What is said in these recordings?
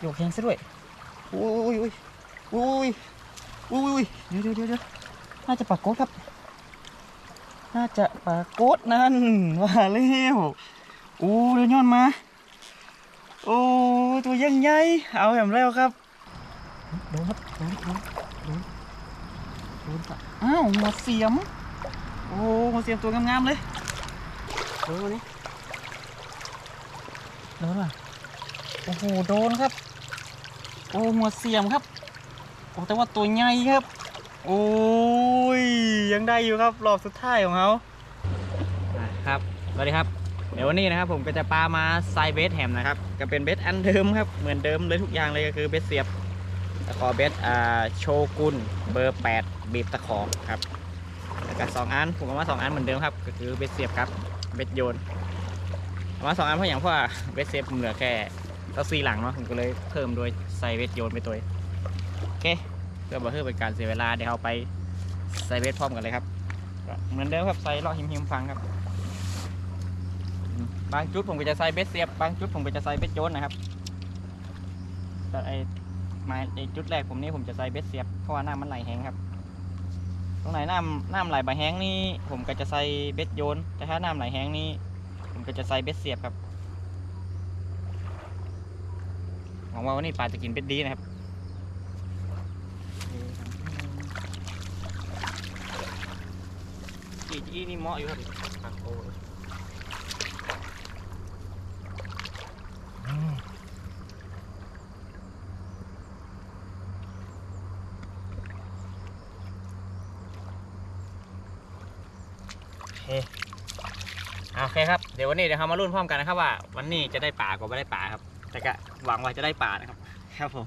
โยกแข็งซะด้วยอุ้ยอุ้ยอุ้ยอุ้ยอุ้ยเดี๋ยวเดี๋ยวเดี๋ยวเดี๋ยวน่าจะปากโกดครับ น่าจะปากโกดนั่นว่าแล้วโอ้เดี๋ยวย้อนมา โอ้ตัวยังใหญ่เอาแหมแล้วครับโดนครับโดนโดนโดนโดนปะอ้าวหัวเสียม โอ้หัวเสียมตัวงามๆเลยโดนนี่โดนป่ะ โอ้โหโดนครับ โอ้หัวเสียมครับโอ้แต่ว่าตัวใหญ่ครับ โอ้ยยังได้อยู่ครับรอบสุดท้ายของเขาครับสวัสดีครับเดี๋ยววันนี้นะครับผมก็จะปลามาไซเบสแฮมนะครับก็เป็นเบสอันเดิมครับเหมือนเดิมเลยทุกอย่างเลยก็คือเบสเสียบตะขอเบสอ่าโชกุนเบอร์ 8 บีบตะขอครับแล้วก็สองอันผมเอามาสองอันเหมือนเดิมครับก็คือเบสเสียบครับเบสโยนเอามาสองอันเพราะอย่างเพราะว่าเบสเสียบผมเหลือแค่ ตัวซีหลังเนาะผมก็เลยเพิ่มโดยใส่เบสโยนไปตัวโอเคเพื่อบ่เพื่อเป็นการเสียเวลาเดี๋ยวเราไปใส่เบสพร้อมกันเลยครับเหมือนเดิมครับใส่เลาะหิมหิมๆฟังครับ บางจุดผมก็จะใส่เบ็ดเสียบบางจุดผมก็จะใส่เบ็ดโจนนะครับแต่ไอ้ไม้ไอ้จุดแรกผมนี่ผมจะใส่เบ็ดเสียบเพราะว่าน้ำมันไหลแห้งครับตรงไหนน้ำน้ำไหลบาแห้งนี่ผมก็จะใส่เบ็ดโยน แต่ถ้าน้ำไหลแห้งนี่ผมก็จะใส่เบ็ดเสียบครับห วังว่าวันนี้ปลาจะกินเบ็ดดีนะครับจีจีนี่เหมาะอยู่ครับครับโอ้โอเคอ่าโอเคครับ เดี๋ยววันนี้เดี๋ยวเรามาลุ้นพร้อมกันนะครับว่า วันนี้จะได้ป่ากว่าไม่ได้ป่าครับแต่ก็ หวังว่าจะได้ป่านะครับ ครับผม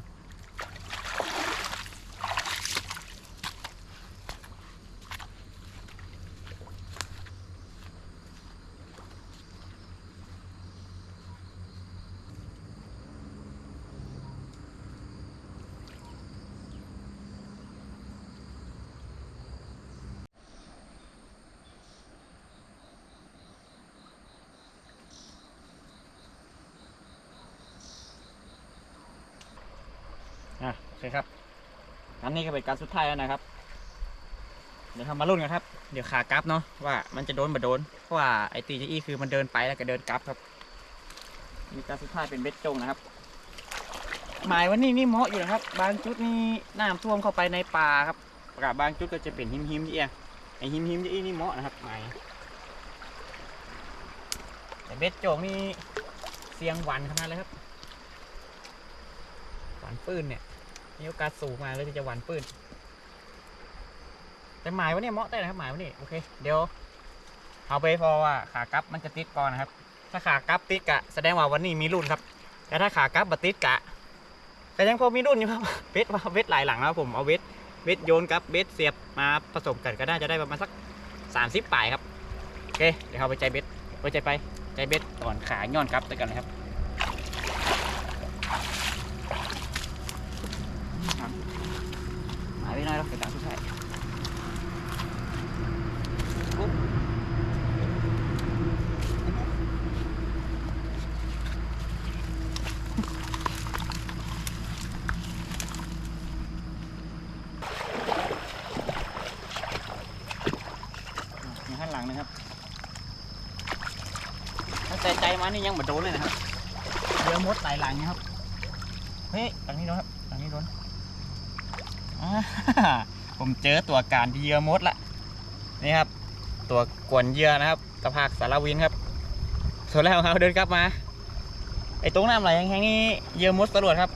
อะโอเคครับอันนี้ก็เป็นการสุดท้ายแล้วนะครับ เดี๋ยวทำมาลุ้นกันครับ เดี๋ยวขากลับเนาะว่ามันจะโดนบ่โดน เพราะว่าไอตีจีอีคือมันเดินไปแล้วก็เดินกลับครับ มีการสุดท้ายเป็นเบ็ดจงนะครับ หมายวันนี้นี่เหมาะอยู่นะครับ บางจุดนี่น้ำท่วมเข้าไปในป่าครับกับบางจุดก็จะเป็นหิมหิมเอียไอหิมหิมๆอีนี่เหมาะนะครับหมายแต่เบ็ดจงนี่เสียงหวานขนาดเลยครับ หวานปื้นเนี่ย มีโอกาสสูงมาเลยที่จะหวานปืนแต่หมายว่าเนี่ยเหมาะได้นะครับหมายว่านี่โอเค เดี๋ยวเอาไปพอว่าขากลับมันจะติดก่อนนะครับ ถ้าขากลับติดกะแสดงว่าวันนี้มีรุ่นครับ แต่ถ้าขากลับบัติดกะก็ยังพอมีรุ่นอยู่ครับเบสว่าเบสหลายหลังแล้วผมเอาเบสเบสโยนกับเบสเสียบมาผสมกันก็น่าจะได้ประมาณสักสามสิบปลายครับโอเคเดี๋ยวเอาไปใจเบสไปใจไปใจเบสก่อนขาย้อนกลับไปกันเลยครับ ดท้ายปุ๊บมีข้างหลังนะครับถ้าใจใจมานี่ยังเหมือนโดนเลยนะครับเรือมดหลายหลังนะครับ เฮ้ยหลังนี้โดนครับหลังนี้โดน อ่า ผมเจอตัวการที่เยื่อมดละนี่ครับ ตัวกวนเยื่อนะครับตะภาคสารวินครับส่วนแล้วครับเดินกลับมาไอ้ตรงน้ำไหลแห้งๆนี่เยื่อมดตำรวจครับ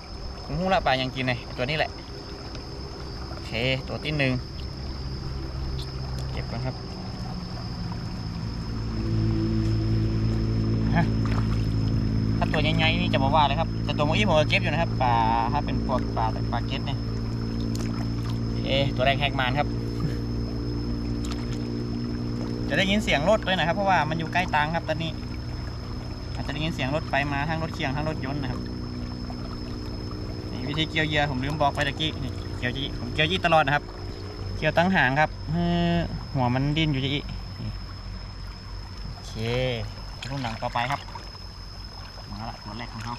ผมหูละปลายังกินเลยไอ้ตัวนี้แหละโอเคตัวที่หนึ่งเก็บก่อนครับถ้าตัวใหญ่ๆนี่จะบอกว่าเลยครับแต่ตัวเมื่อกี้ผมก็เก็บอยู่นะครับปลาถ้าเป็นพวกปลาแบบปลาเก็ตเนี่ย เอตัวแรกแหกมานครับ จะได้ยินเสียงรถด้วยนะครับ เพราะว่ามันอยู่ใกล้ตังครับตอนนี้ อาจจะได้ยินเสียงรถไปมาทั้งรถเคียงทั้งรถยนต์นะครับวิธีเกี่ยวเหยื่อผมลืมบอกไปตะกี้เกี่ยวจีผมเกี่ยวจีตลอดนะครับ เกี่ยวตั้งหางครับหัวมันดิ้นอยู่จีนี่โอเครุ่นหลังต่อไปครับมาละตัวแรกของเขา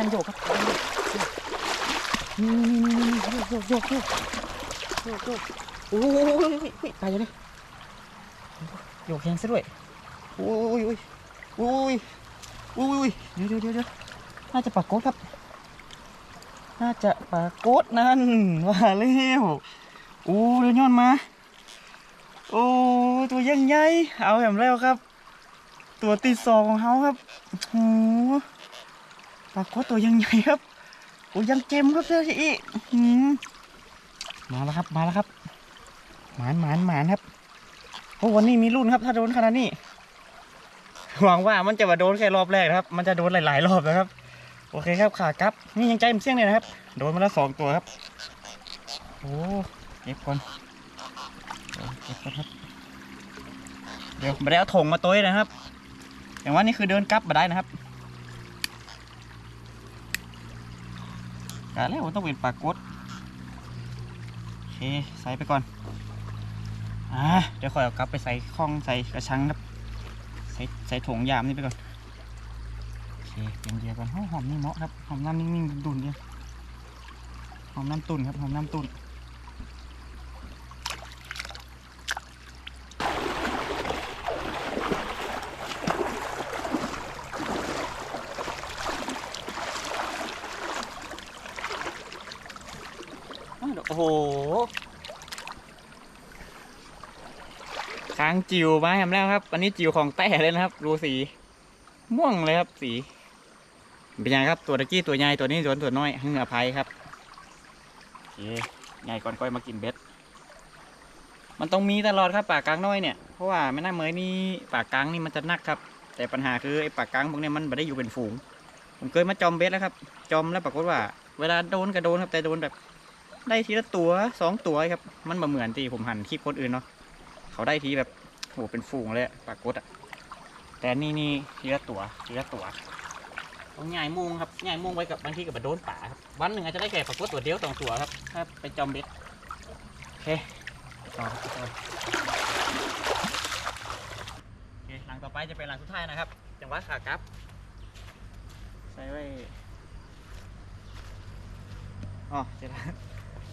หันโยกครับนี่นี่โยกโยกโยกโยกโยกโอ้ยตายอยู่เลยโยกแข็งซะด้วยโอ้ยโอ้ยโอ้ยโอ้ยเดี๋ยวเดี๋ยวเดี๋ยวเดี๋ยวน่าจะปากโกดครับ น่าจะปากโกดนั่นว่าแล้วโอ้เดี๋ยวย้อนมาโอ้ตัวยังใหญ่เอาแหมแล้วครับ ตัวตีสองของเขาครับโอ้ ปลากดตัวยังใหญ่ครับโอ้ยังเจมครับเจ้าอีมาแล้วครับมาแล้วครับหมานหมานหมานครับโอ้วันนี้มีรุ่นครับ ถ้าโดนขนาดนี้หวังว่ามันจะมาโดนแค่รอบแรกนะครับ มันจะโดนหลาย ๆ รอบนะครับ โอเคครับขากับ นี่ยังใจมันเสี่ยงเลยนะครับ โดนมาแล้วสองตัวครับโอ้เก็บก่อนเก็บก่อนครับ เดี๋ยวไม่ได้เอาถงมาตัวนะครับ อย่างว่านี่คือเดินกลับมาได้นะครับ กาแล้วมันต้องเป็นปลากดโอเคใส่ไปก่อนอ่าเดี๋ยวคอยเอากลับไปใส่คล้องใส่กระชังครับใส่ใส่ถุงยามนี่ไปก่อนโอเคเปลี่ยนเดียวก่อนหอมหอมนี่เหมาะครับหอมน้ำนิ่งๆดุนเนี่ยหอมน้ำตุ่นครับหอมน้ำตุ่น อ้าวโอ้โห ค้าง จิ๋วมาแฮมแล้วครับ อันนี้จิ๋วของแต่เลยนะครับ ดูสี ม่วงเลยครับสี เป็นยังครับตัวตะกี้ตัวใหญ่ตัวนี้ตัวตัวน้อยเหงอภัยครับโอเคใหญ่ก่อนก้อยมากินเบ็ด มันต้องมีตลอดครับปากกลางน้อยเนี่ย เพราะว่าแม่น้าเมยนี่ปากกลางนี่มันจะนักครับ แต่ปัญหาคือไอ้ปากกลางพวกเนี้ยมันไม่ได้อยู่เป็นฝูง ผมเคยมาจอมเบ็ดแล้วครับ จอมแล้วปรากฏว่า เวลาโดนก็โดนครับแต่โดนแบบได้ทีละตัวสองตัวครับ มันมาเหมือนที่ผมหันคลิปคนอื่นเนาะเขาได้ทีแบบ โหเป็นฝูงเลยอะปรากฏอะแต่นี่นี่ทีละตัวทีละตัวต้องใหญ่มุงครับใหญ่มุงไว้กับบางทีกับโดนป่าครับวันหนึ่งอาจจะได้แค่ปรากฏตัวเดียวสองตัวครับ ถ้าไปจอมเบ็ดโอเคต่อโอเคหลังต่อไปจะเป็นหลังสุดท้ายนะครับ จังหวะขากลับ ใส่ไว้อ๋อเจอแล้ว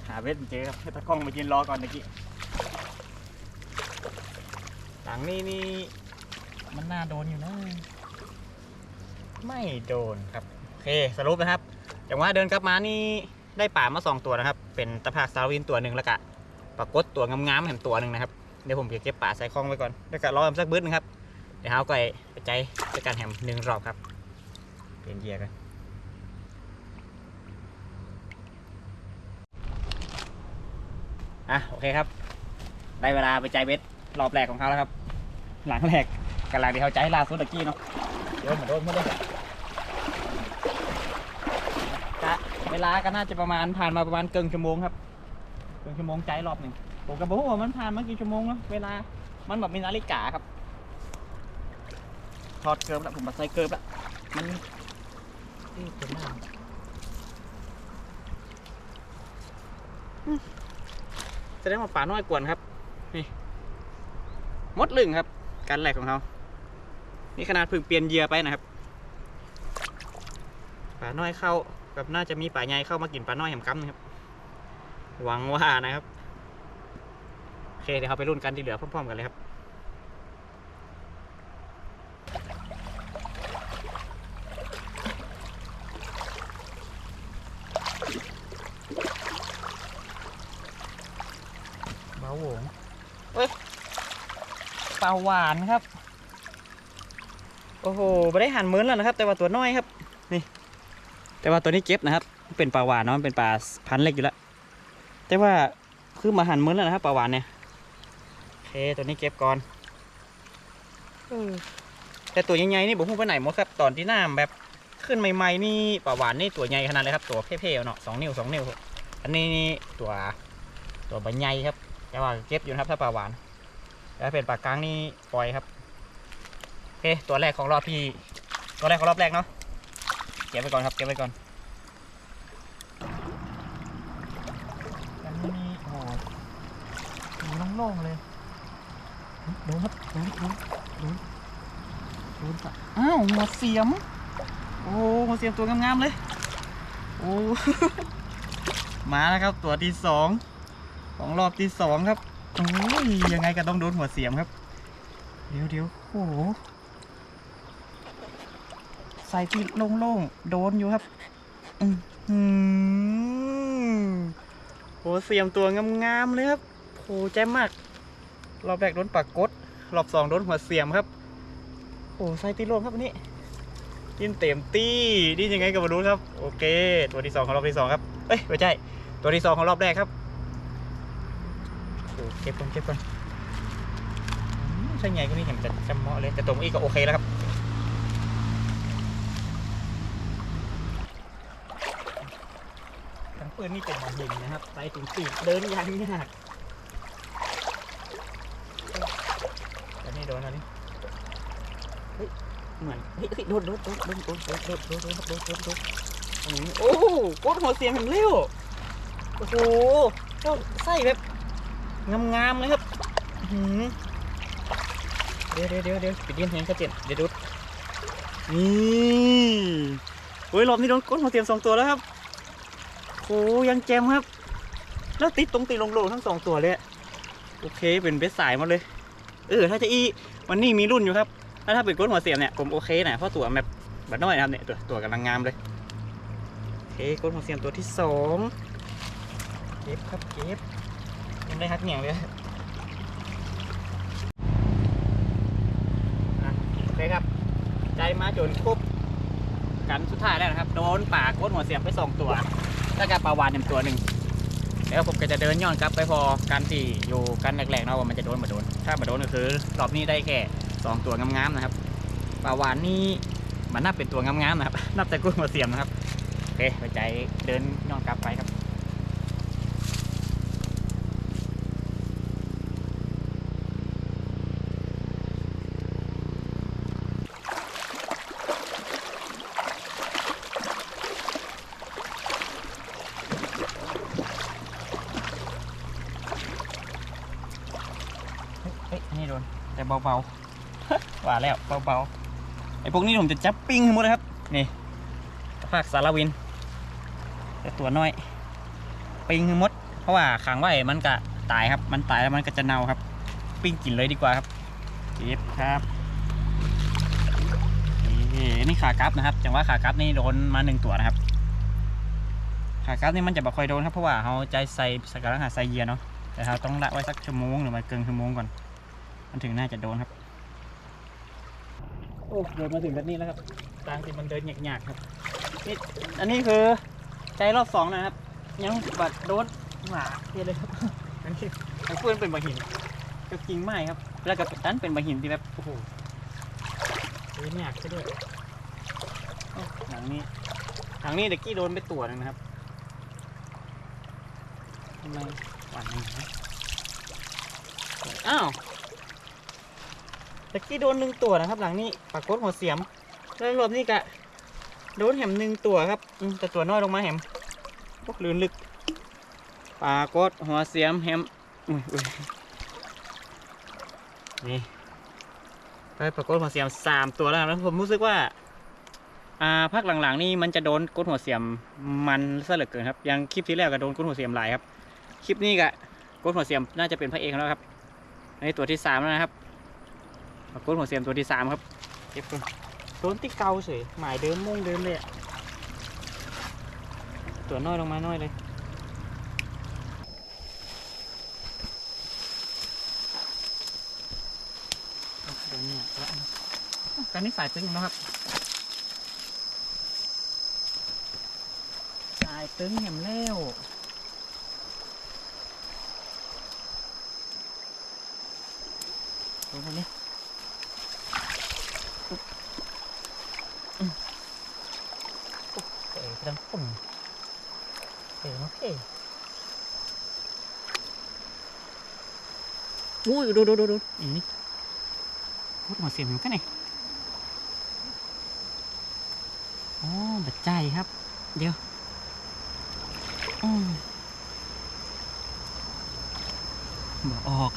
หาเวทเจอครับให้ตะกล้องมายืนรอก่อนตะกี้ หลังนี้นี่มันน่าโดนอยู่นะ ไม่โดนครับ โอเคสรุปนะครับจังหวะเดินกลับมานี่ได้ป่ามาสองตัวนะครับ เป็นตะภาคซาวินตัวหนึ่งแล้วก็ปรากฏตัวงามๆแหมตัวหนึ่งนะครับ เดี๋ยวผมจะเก็บป่าใส่คลองไว้ก่อน แล้วก็รอมสักบึ้ดนึงครับ เดี๋ยวเอาไก่ไปใจจัดการแฮมหนึ่งรอบครับเปลี่ยนเกียร์กันอะโอเคครับ ได้เวลาไปใจเบ็ด รอบแรกของเขาแล้วครับ หลังแรกกำลังที่เขาใจล่าสุดตะกี้เนาะเดี๋ยวเหมือนโดนไม่ได้กะเวลาก็น่าจะประมาณผ่านมาประมาณเกินชั่วโมงครับเกินชั่วโมงใจรอบหนึ่งผมก็บอกว่ามันผ่านมากี่ชั่วโมงแล้วเวลามันแบบมีนาฬิกาครับถอดเกิร์ฟแล้วผมมาใส่เกิร์ฟแล้วมันเอ๊ะเป็นหน้าแสดงว่าป่าน้อยกวนครับนี่ มดลึงครับ การแหลกของเขานี่ขนาดเพิ่งเปลี่ยนเยือไปนะครับป่าน้อยเข้าแบบน่าจะมีป่าใหญ่เข้ามากินป่าน้อยแหมกัมครับ หวังว่านะครับโอเคเดี๋ยวเราไปรุ่นกันที่เหลือพร้อมๆกันเลยครับเบาหวงเอ้ย ปลาหวานครับ โอ้โหไม่ได้หั่นเหมือนแล้วนะครับ แต่ว่าตัวน้อยครับ นี่ แต่ว่าตัวนี้เก็บนะครับ เป็นปลาหวานเนาะมันเป็นปลาพันธุ์เล็กอยู่แล้ว แต่ว่าคือมาหั่นเหมือนแล้วนะครับปลาหวานเนี่ยโอเคตัวนี้เก็บก่อนเออแต่ตัวใหญ่ๆนี่ผมพูดไปไหนหมดครับตอนที่น้ำแบบขึ้นใหม่ๆนี่ปลาหวานนี่ตัวใหญ่ขนาดเลยครับ ตัวเพ่ๆเนาะสองนิ้วสองนิ้วอันนี้นี่ตัวตัวใบใหญ่ครับ แต่ว่าเก็บอยู่นะครับถ้าปลาหวาน แล้วเป็นปากกลางนี่ปล่อยครับโอเคตัวแรกของรอบที่ตัวแรกของรอบแรกเนาะเก็บไว้ก่อนครับเก็บไว้ก่อนอันนี้นี่โอ้โหสีโล่งๆเลยโดนครับโดนโดนโดนโดนสัตว์อ้าวหัวเสียมโโอ้หัวเสียมตัวงามๆเลยโอ้มาแล้วครับตัวที่สองของรอบที่สองครับ โอ้ยยังไงก็ต้องโดนหัวเสียมครับ เดี๋ยวเดี๋ยวโอ้โหใส่ที่โล่งๆ โดนอยู่ครับอือหือหัวเสียมตัวงามๆเลยครับโหแจ่มมากรอบแรกโดนปากกดรอบสองโดนหัวเสียมครับโอ้ใส่ตีโล่งครับอันนี้ยินเต็มตี้นี่ยังไงก็มารู้ครับ โอเค ตัวที่สองของรอบที่สองครับเอ้ยไม่ใช่ตัวที่สองของรอบแรกครับ ก็บก่อนเก็บก่อนใช่ไงก็นี่เห็นจะจำเหมาะเลยแต่ตรงอีกก็โอเคแล้วครับทั้งปืนนี่เป็นมาหินนะครับใส่ถุงปีเดินยางยากแต่นี่โดนอันนี้เฮ้ยเหมือนเฮ้ยโดนโดนโดนโดนโดนโดนโดนโดนโดนโดนโดนโอ้โอ้โคตรหัวเสียงเห็นเร็วโอ้โหเจ้าไส้แบบ งามๆเลยครับเดี๋ยวเดี๋ยวเดี๋ยวเดี๋ยวปิดเดียนเห็นชัดเจนเดี๋ยวดูนี่โอ้ยรอบนี้โดนก้นหัวเสียงสองตัวแล้วครับโอ้ยังแจมครับ แล้วติดตรงตีลงโลทั้งสองตัวเลยโอเคเป็นเบสสายมาเลยเออถ้าจะอีวันนี้มีรุ่นอยู่ครับถ้าถ้าเป็นก้นหัวเสียมเนี่ยผมโอเคนะเพราะตัวแบบบัดน้อยนะครับเนี่ยตัวตัวกำลังงามเลยโอเคก้นหัวเสียมตัวที่สองเก็บครับเก็บ ได้ฮักเหนียงเลยอะโอเคครับใจมาจนครบกันสุดท้ายแล้วนะครับ โดนป่ากก้นหัวเสียมไปสองตัว แล้วก็ปลาวานหนึ่งตัวหนึ่งแล้วผมก็จะเดินย้อนกลับไปพอกันที่อยู่กันแรกๆเนาะว่ามันจะโดนมาโดน ถ้ามาโดนก็คือรอบนี้ได้แค่สองตัวงามๆนะครับปลาวานนี่มันนับเป็นตัวงามๆนะครับ นับแต่กุ้งมาเสียมนะครับ โอเคไปใจเดินย้อนกลับไปครับ เฮ้ยอันนี่โดนแต่ เบาๆ ว่าแล้วเบาๆ ไอ้พวกนี้ผมจะจับปิ้งให้หมดเลยครับ นี่ภาคสารวิน แต่ตัวน้อย ปิ้งให้หมด เพราะว่าขังไว้มันก็ตายครับ มันตายแล้วมันก็จะเน่าครับ ปิ้งกินเลยดีกว่าครับเก็บครับนี่นี่ขากลับนะครับ จังหวะขากลับนี่โดนมาหนึ่งตัวนะครับ ขากลับนี่มันจะบ่ค่อยโดนครับ เพราะว่าเขาใจใส่สกัดอาหารใส่เยียเนาะ แต่เราต้องละไว้สักชั่วโมงหรือมาเกินชั่วโมงก่อน มันถึงน่าจะโดนครับ โอ้เดินมาถึงแบบนี้แล้วครับทางที่มันเดินหยากๆครับนี่อันนี้คือใจรอบสองนะครับ ยังบัดโดนหมาเทียเลยครับอันนี้อันเพื่อนเป็นบะหินกับกิ่งไม้ครับ แล้วก็ดันเป็นบะหินที่แบบโอ้โหเดินหยากซะด้วยโอ้หลังนี้หลังนี้เด็กกี้โดนไปตัวหนึงนะครับทำไมหวานอย่างนี้อ้าวตะกี้โดนหนึ่งตัวนะครับ หลังนี้ปากฏหัวเสียม แล้วรอบนี้กะโดนแหมหนึ่งตัวครับอืมแต่ตัวน้อยลงมาแหมพวกลื่นลึกปรากฏหัวเสียมแหมอุ้ยนี่ไปปรากฏหัวเสียมสามตัวแล้วครับผมรู้สึกว่า อ่าพักหลังๆ นี่มันจะโดนกดหัวเสียมมันซะเหลือเกินครับยังคลิปที่แล้วก็โดนกดหัวเสียมหลายครับ คลิปนี้ก็โกดหัวเสียมน่าจะเป็นพระเอกแล้วครับอันตัวที่สามแล้วนะครับ โกดหัวเสียมตัวที่สามครับเก็บก่อนโดนที่เกาเฉยหมายเดิมมุ่งเดิมเลยอะตัวน้อยลงมาน้อยเลยเอาเดี๋ยวเนี่ยละอันอ้าวการนี้สายตึงนะครับสายตึงแหมเร็วดูตรงนี้ Sedang pun. Okey, okey. Ui, aduh, aduh, aduh. Ini. Kut masih makan nih. โอ้บัดใจครับ เดี๋ยวบอกออก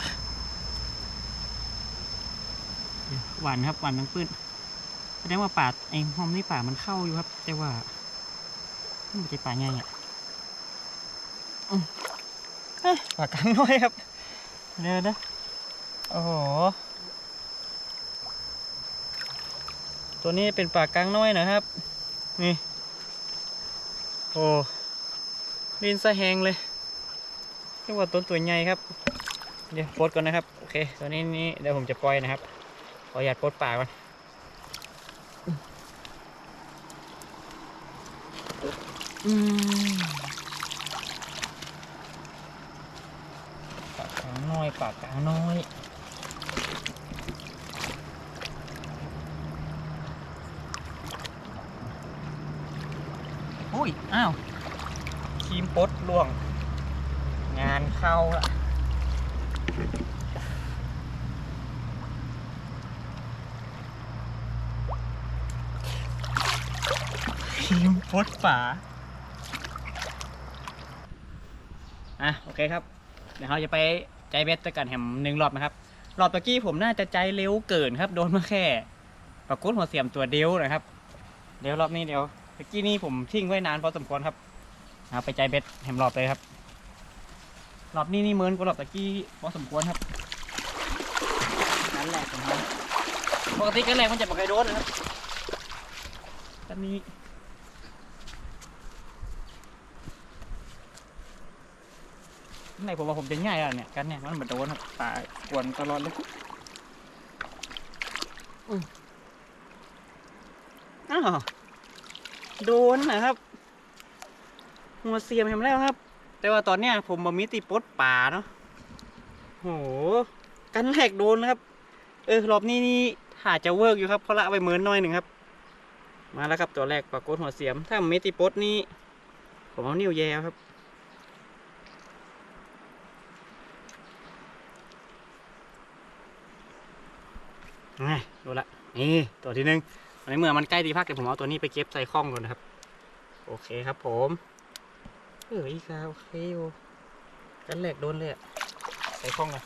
หวานครับหวานทั้งปื้นแสดงว่าป่าไอ้หอมนี่ป่ามันเข้าอยู่ครับ แต่ว่า ไม่ใช่ป่าใหญ่อะอืมเอ้ยป่ากลางน้อยครับเดี๋ยวนะโอ้โห ตัวนี้เป็นป่ากลางน้อยนะครับ นี่ โอ้ดินสะแหงเลยเรียกว่าต้นตัวใหญ่ครับ เดี๋ยวปลดก่อนนะครับ โอเค ตัวนี้นี่เดี๋ยวผมจะปล่อยนะครับ ขออนุญาตปลดป่าก่อน อืมปากกลางน้อย ปากกลางน้อย อุ้ย อ้าวทีมปดล่วง งานเข้าละทีมปดป่า อะโอเคครับเดี๋ยวเราจะไปใจเบสตะกันแหมหนึ่งรอบนะครับ รอบตะกี้ผมน่าจะใจเร็วเกินครับโดนมาแค่ปรากฏหัวเสียมตัวเดียวนะครับ เดี๋ยวรอบนี้เดี๋ยวตะกี้นี้ผมทิ้งไว้นานพอสมควรครับเอาไปใจเบสแหมรอบเลยครับ รอบนี้นี่เมินกว่ารอบตะกี้พอสมควรครับกันแรกของเขาปกติกันแรกมันจะไม่เคยโดนนะครับตอนนี้ ข้าง ในผมว่าผมจะง่ายอะเนี่ยกันเนี่ยมันเหมือนโดนครับตากวนตลอดเลยอืมอ้าวโดนนะครับหัวเสียมเห็นแล้วครับ แต่ว่าตอนเนี้ยผมมามีตีปดป่าเนาะโหกันแหกโดนนะครับ เออรอบนี้นี่หาจะเวิร์กอยู่ครับเพราะละไปเหมือนน้อยหนึ่งครับ มาแล้วครับตัวแรกปรากฏหัวเสียม ถ้ามีตีปดนี่ผมเอานิ้วแยวครับ นี่ดูละนี่ตัวที่หนึ่งในเมื่อมันใกล้ตีพักเดี๋ยวผมเอาตัวนี้ไปเก็บใส่ข้องก่อนนะครับ โอเคครับผมเอออีกแล้วโอเคอยู่กันแหลกโดนเลยอะใส่ข้องเลย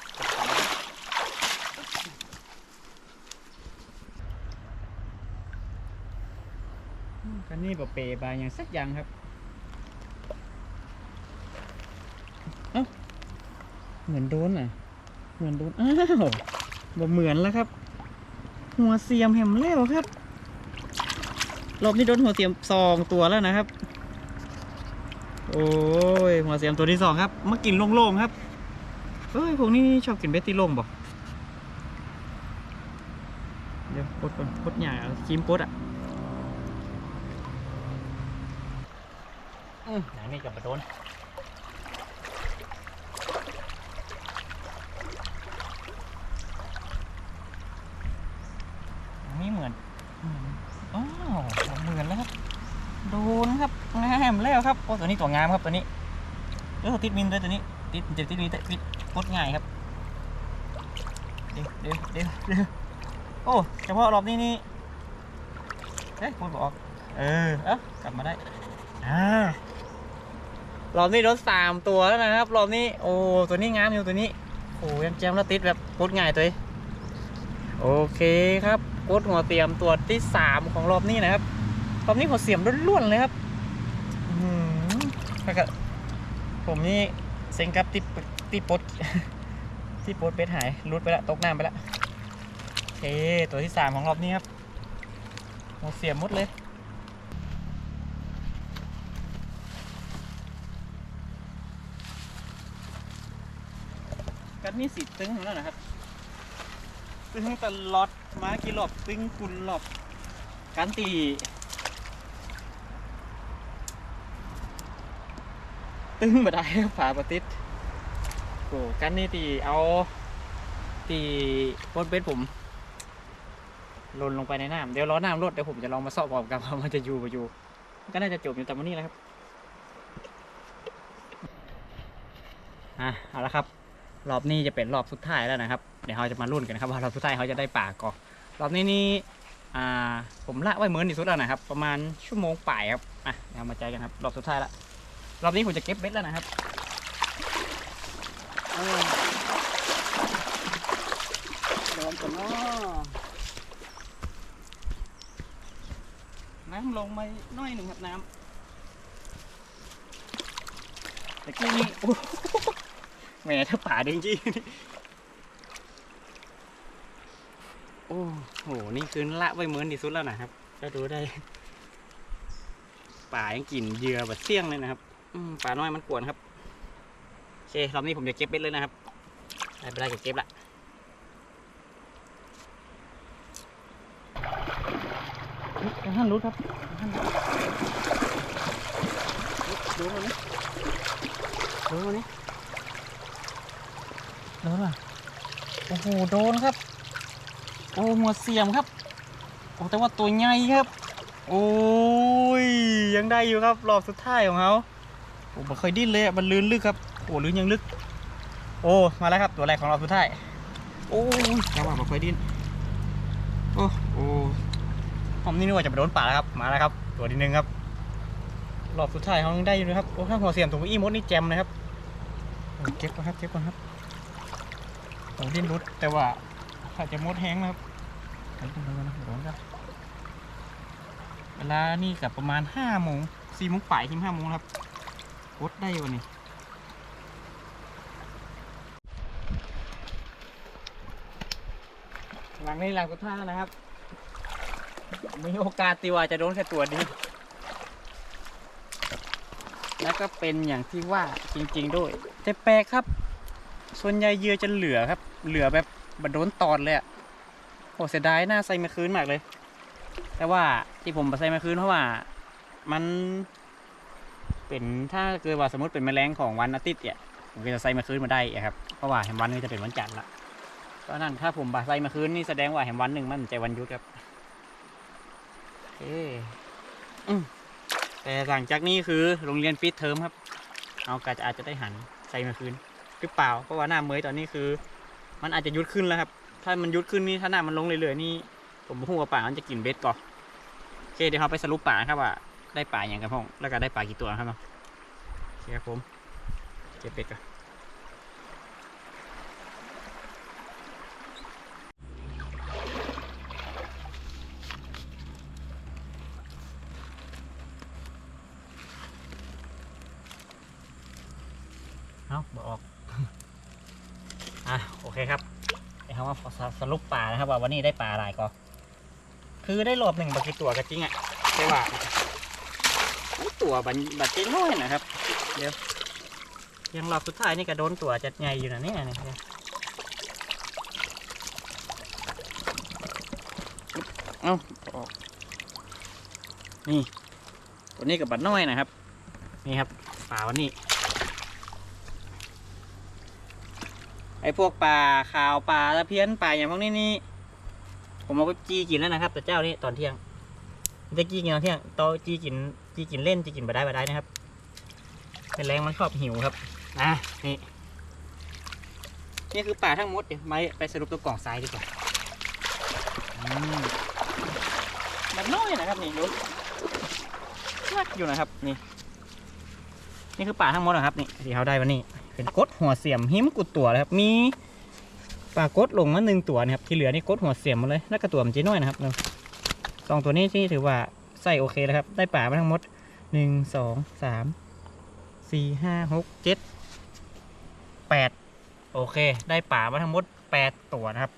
กันนี่แบบเปย์บายอย่างสักอย่างครับเอ้าเหมือนโดนอะ เหมือนโดน อ้าวบ่เหมือนแล้วครับ หัวเสียมแหมแล้วครับรอบนี้โดนหัวเสียมสองตัวแล้วนะครับ โอ้ยหัวเสียมตัวที่สองครับมากินโล่งๆครับเอ้ยพวกนี้ชอบกินเบสตี้โล่งบอกเดี๋ยวปดก่อนปดใหญ่เอาครีมปดอะอืมไหนนี่กับมาโดนเหมือนอืมอ้าวเหมือนแล้วครับ โดนครับงามแล้วครับ โอ้ตัว นี้ตัวงามครับตัวนี้เออติดมินด้วยตัวนี้ติดเจ็บติดมินแต่ติดกดง่ายครับเดี๋ยวเดี๋ยวเดี๋ยวเดี๋ยวโอ้เฉพาะรอบนี้นี่เฮ้ยพูดบออก เออเอ้ากลับมาได้อ่ารอบนี้โดนสามตัวแล้วนะครับรอบนี้โอ้ตัวนี้งามอยู่ตัวนี้โอ้ยแจมแล้วติดแบบกดง่ายตัวเองโอเคครับกดหัวเสียมตัวที่สามของรอบนี้นะครับรอบนี้หัวเสียมล้วนๆเลยครับ อแล้วก็ผมนี่เซ็งกับที่ที่ปดที่ปดเป็ดหายรุดไปละตกน้ำไปละโอเคตัวที่สามของรอบนี้ครับหัวเสียมหมดเลยกันนี่สีตึงแล้วนะครับ ตึงตลอดมากี่รอบตึงคุณรอบการตี ตึงมาได้ฝาปติดโอ้กันนี่ตีเอาตีบนเบ็ดผมหล่นลงไปในน้ำเดี๋ยวล้อน้ำลดเดี๋ยวผมจะลองมาสอบบอกกันว่ามันจะอยู่ไปอยู่ ก็น่าจะจบอยู่แต่วันนี้แหละครับอะเอาละครับรอบนี้จะเป็นรอบสุดท้ายแล้วนะครับ เดี๋ยวเราจะมาลุ้นกันนะครับว่ารอบสุดท้ายเขาจะได้ป่าก่อรอบนี้นี่อ่าผมละไว้เหมือนที่สุดแล้วนะครับ ประมาณชั่วโมงป่ายครับอะเดี๋ยวมาใจกันครับรอบสุดท้ายละ รอบนี้ผมจะเก็บเบ็ดแล้วนะครับเออโดนกันเนาะน้ำลงมาน้อยหนึ่งครับน้ำตะกี้นี่โอ้แหมถ้าป่าจริงๆโอ้โห นี่คือละไว้เหมือนที่สุดแล้วนะครับ ก็ดูได้ ป่ายังกลิ่นเยื่อแบบเสี่ยงเลยนะครับ ป่าน้อยมันกวนครับโอเครอบนี้ผมจะเก็บเบ็ดเลยนะครับได้ไปได้ก็เก็บละท่านรู้ครับท่านรู้ดูมันนี่ดูมันนี่โดนอะโอ้โหโดนครับ โอ้หัวเสียมครับโอ้แต่ว่าตัวใหญ่ครับ โอ้ยยังได้อยู่ครับรอบสุดท้ายของเขา โอ้บ่เคยดิ้นเลยอะมันลื่นลึกครับโอ้ลื่นยังลึก โอ้มาแล้วครับตัวแรกของเราสุดท้ายโอ้ยจังหวะบ่เคยดิ้นโอ้โอ้ผมนี่นึกว่าจะไปโดนป่าแล้วครับมาแล้วครับ ตัวที่หนึ่งครับรอบสุดท้ายเขาได้อยู่นะครับโอ้ถ้าหัวเสียมถุงอี้มดนี่แจมนะครับเก็บก่อนครับเก็บก่อนครับโอ้ดิ้นรุดแต่ว่าถ้าจะมดแห้งนะครับไปดูนะโดนครับเวลานี่กับประมาณห้าโมงสี่โมงป่ายถึงห้าโมงครับ กดได้วันนี้หลังนี้หลังสุดท้ายนะครับ มีโอกาสตีว่าจะโดนแค่ตัวนี้ แล้วก็เป็นอย่างที่ว่าจริง ๆ ด้วย แต่แปลกครับ ส่วนใหญ่เยื่อจะเหลือครับ เหลือแบบบัดโดนตอดเลยอะโหเสียดายหน้าใส่มาคืนมากเลย แต่ว่าที่ผมมาใส่มาคืนเพราะว่า มัน เป็นถ้าเกิดว่าสมมติเป็นแมลงของวันอาทิตย์เนี่ยผมก็จะใส่มาคืนมาได้ครับเพราะว่าแหมวันนี้จะเป็นวันจันทร์ละเพราะนั่นถ้าผมบาใส่มาคืนนี่แสดงว่าแหมวันหนึ่งมันใจวันยุดครับโอเคอืมแต่หลังจากนี้คือโรงเรียนปิดเทอมครับ เอากะจะอาจจะได้หันใส่มาคืนหรือเปล่าเพราะว่าหน้าเมยตอนนี้คือ มันอาจจะยุดขึ้นแล้วครับ ถ้ามันยุดขึ้นนี่ถ้าหน้ามันลงเรื่อยๆนี่ผมพูดว่าป่ามันจะกินเบ็ดก่อนโอเคเดี๋ยวเราไปสรุปป่าครับว่า ได้ป่าอย่างกันพ้อแล้วก็ได้ป่ากี่ตัวครับเนาะโอเคครับผมเก็บเบ็ดก่อนเอาบออก อะ โอเคครับเดี๋ยวเรามาสรุปป่านะครับว่าวันนี้ได้ป่าอะไรก่อนคือได้รอบหนึ่งบากี่ตัวก็จริงอะแต่ว่าน ตัวบันบัดเจ๊น้อยนะครับ เดี๋ยว ยังรอบสุดท้ายนี่ก็โดนตัวจัดใหญ่อยู่นะเนี่ยเนี่ยเอาออกนี่ ตัวนี้กับบัดน้อยนะครับ นี่ครับป่าวันนี้ ไอ้พวกปลาขาวปลาตะเพียนปลาอย่างพวกนี้นี่ ผมเอาไปจีกินแล้วนะครับ แต่เจ้านี่ตอนเที่ยงจะจี้กินตอนเที่ยงตอจีกิน จีกินเล่นจีกินไปได้ไปได้นะครับ เป็นแรงมันชอบหิวครับอะนี่นี่คือป่าทั้งหมดเดี๋ยวไปไปสรุปตัวกล่องทรายดีกว่าอืมมันน้อยนะครับนี่ดูนักอยู่นะครับนี่ นี่คือป่าทั้งหมดนะครับนี่ที่เขาได้วันนี้ เป็นกดหัวเสียมหิมกุดตัวเลยครับ มีปลากดลงมาหนึ่งตัวนะครับ ที่เหลือนี่กดหัวเสียมหมดเลยแล้วก็ตัวมันจีน้อยนะครับเนาสองตัวนี้ที่ถือว่า ใส่โอเคแล้วครับ ได้ป่ามาทั้งหมดหนึ่งสองสามสี่ห้าหกเจ็ดแปดโอเค ได้ป่ามาทั้งหมดแปดตัวนะครับ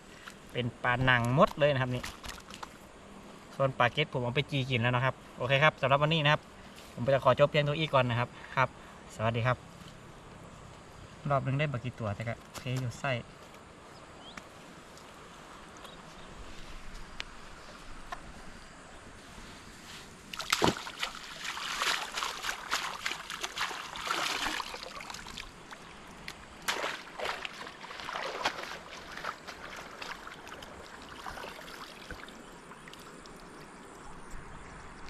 เป็นปลาหนังมดเลยนะครับนี่ส่วนปลาเก็ตผมเอาไปจีกินแล้วนะครับ โอเคครับสำหรับวันนี้นะครับ ผมจะขอจบเพียงตัวอีกก่อนนะครับครับ สวัสดีครับ รอบหนึงได้บากี่ตัวแต่ก็โอเคอยู่ไส้